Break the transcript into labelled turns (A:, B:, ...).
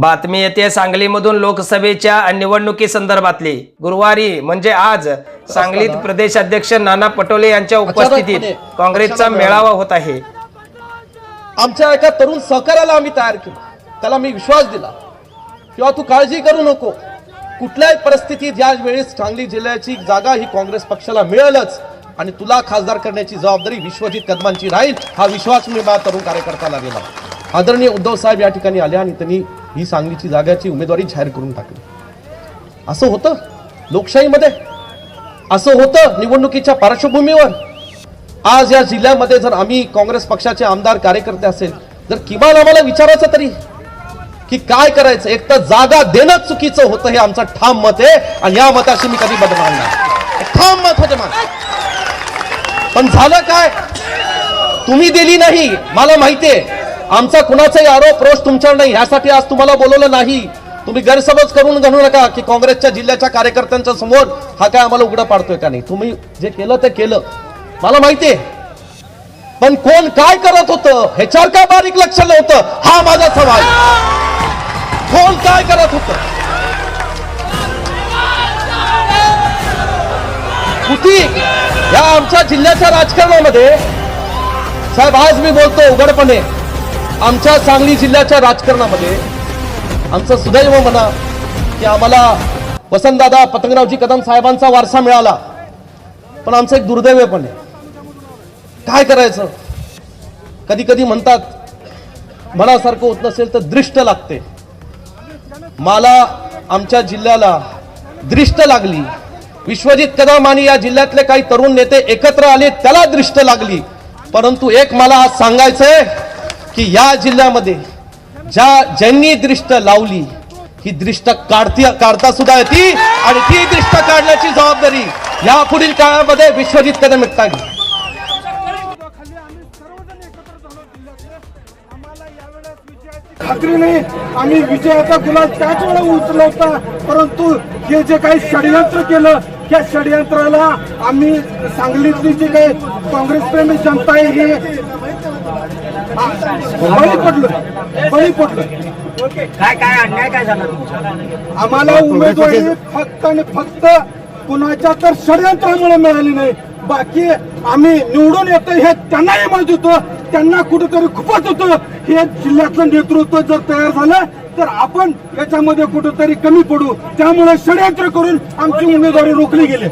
A: बातमी येते सांगलीमधून लोकसभेच्या निवडणुकी संदर्भातली. गुरुवारी म्हणजे आज सांगलीत प्रदेश अध्यक्ष नाना पटोले यांच्या उपस्थितीत काँग्रेसचा मेळावा होत आहे.
B: आमच्या एका तरुण सहकार्याला आम्ही तयार केलं. त्याला मी विश्वास दिला. किंवा तू काळजी करू नको. कुठल्याही परिस्थितीत या वेळेस सांगली जिल्ह्याची जागा ही काँग्रेस पक्षाला मिळेलच. आणि तुला खासदार करण्याची जबाबदारी विश्वजित कदमांची राहील हा विश्वास मी माझ्या तरुण कार्यकर्त्याला दिला. आदरणीय उद्धव साहेब या ठिकाणी आले आणि त्यांनी ही सांगलीची जागाची उमेदवारी जाहीर करून टाकली. असं होतं? लोकशाहीमध्ये? असं होतं निवडणुकीच्या पार्श्वभूमीवर? आज या जिल्ह्यामध्ये जर आम्ही काँग्रेस पक्षाचे आमदार कार्यकर्ते असेल तर किमान आम्हाला विचारायचं तरी की काय करायचं? एक तर जागा देणं चुकीचं होतं हे आमचं ठाम मत आहे आणि या मताशी मी कधी बदलणार नाही. ठाम मत होते पण झालं काय? तुम्ही दिली नाही. मला माहितीये आमचा कुणाचाही आरोप रोष तुमच्यावर नाही ह्यासाठी आज तुम्हाला बोलवलं नाही. तुम्ही गैरसमज करून घालू नका की काँग्रेसच्या जिल्ह्याच्या कार्यकर्त्यांच्या समोर हा काय आम्हाला उघडा पाडतोय का नाही. तुम्ही जे केलं ते केलं. मला माहितीये पण कोण काय करत होतं ह्याच्यावर काय बारीक लक्ष नव्हतं हा माझा सवाल. कोण काय करत होतं? कुठे? या आमच्या जिल्ह्याच्या राजकारणामध्ये. साहेब आज मी बोलतो उघडपणे. आमच्या सांगली जिल्ह्याच्या राजकारणामध्ये आमचं सुदैव म्हणा की आम्हाला वसंतदादा पतंगरावजी कदम साहेबांचा वारसा मिळाला. पण आमचं एक दुर्दैव पण आहे. काय करायचं? कधी कधी म्हणतात मनासारखं होत नसेल तर दृष्ट लागते. मला आमच्या जिल्ह्याला दृष्ट लागली. विश्वजित कदम आणि या जिल्ह्यातले काही तरुण नेते एकत्र आले त्याला दृष्ट लागली. परंतु एक मला आज सांगायचंय की या जिल्ह्यामध्ये ज्या ज्यांनी दृष्ट लावली ही दृष्ट काढती काढता सुद्धा येते आणि ती दृष्ट काढण्याची जबाबदारी या पुढील काळामध्ये विश्वजित कदम एकटा
C: आम्ही खात्री नाही आम्ही विजयाचा गुलाब त्याच वेळा उचलला होता परंतु हे जे काही षडयंत्र केलं त्या षडयंत्राला आम्ही सांगलीतली जी काही काँग्रेस प्रेमी जनता आहे ही बळी पडलो. बळी पडलो.
D: काय काय अन्याय काय झाला तुमचा?
C: आम्हाला उमेदवारी फक्त आणि फक्त कुणाच्या तर षडयंत्रामुळे मिळाली नाही. बाकी आम्ही निवडून येतो हे त्यांनाही माहीत होतं. त्यांना कुठेतरी खूपच होतं. हे जिल्ह्यातलं नेतृत्व जर तयार झालं तर आपण याच्यामध्ये कुठेतरी कमी पडू. त्यामुळे षडयंत्र करून आमची उमेदवारी रोखली गेली.